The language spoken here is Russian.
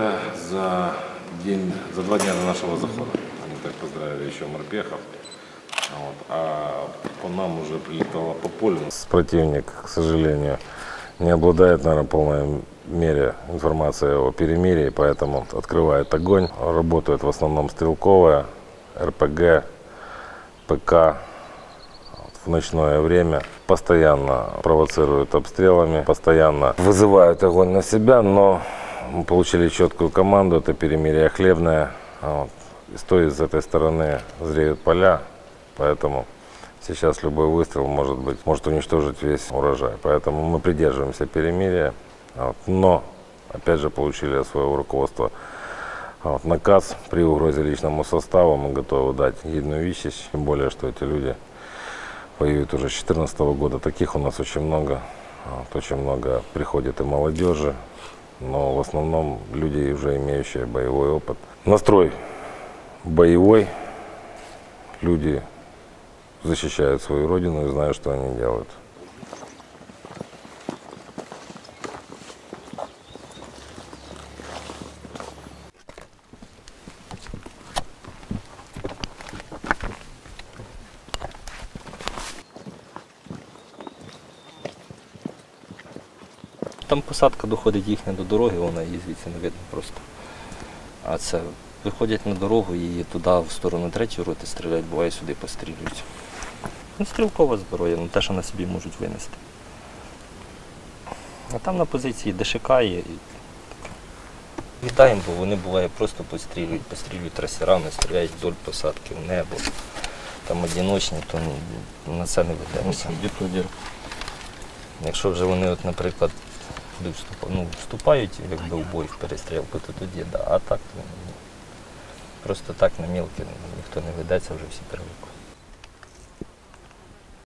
Это за день, за два дня до нашего захода. Они так поздравили еще морпехов. Вот. А по нам уже прилетало по полю. Противник, к сожалению, не обладает, наверное, полной мере информацией о перемирии, поэтому открывает огонь. Работает в основном стрелковая, РПГ, ПК, в ночное время, постоянно провоцируют обстрелами, постоянно вызывают огонь на себя, но мы получили четкую команду, это перемирие хлебное. Вот. И с той, с этой стороны зреют поля, поэтому сейчас любой выстрел может быть, может уничтожить весь урожай. Поэтому мы придерживаемся перемирия, вот. но, опять же, получили от своего руководства вот, наказ при угрозе личному составу, мы готовы дать гидную вещи, тем более, что эти люди воюют уже с 2014 года. Таких у нас очень много. Вот, очень много приходит и молодежи, но в основном люди, уже имеющие боевой опыт. Настрой боевой. Люди защищают свою родину и знают, что они делают. Там посадка доходить їхня до дороги, вона її звідси не видно просто. А це виходять на дорогу і туди, в сторону третьої роти стріляють, буває сюди пострілюють. Ну, стрілкова зброя, ну те, що на собі можуть винести. А там на позиції ДШК є. Вітаємо, бо вони буває просто пострілюють, пострілюють трасерами, стріляють вдоль посадки в небо. Там одиночні, то ну, на це не ведемося. Якщо вже вони, от, наприклад, будуть вступати, ну, вступають якби в бой в перестрілку, то тоді, да. а так то, ну, просто так на мілки ніхто не ведеться, вже всі привикли.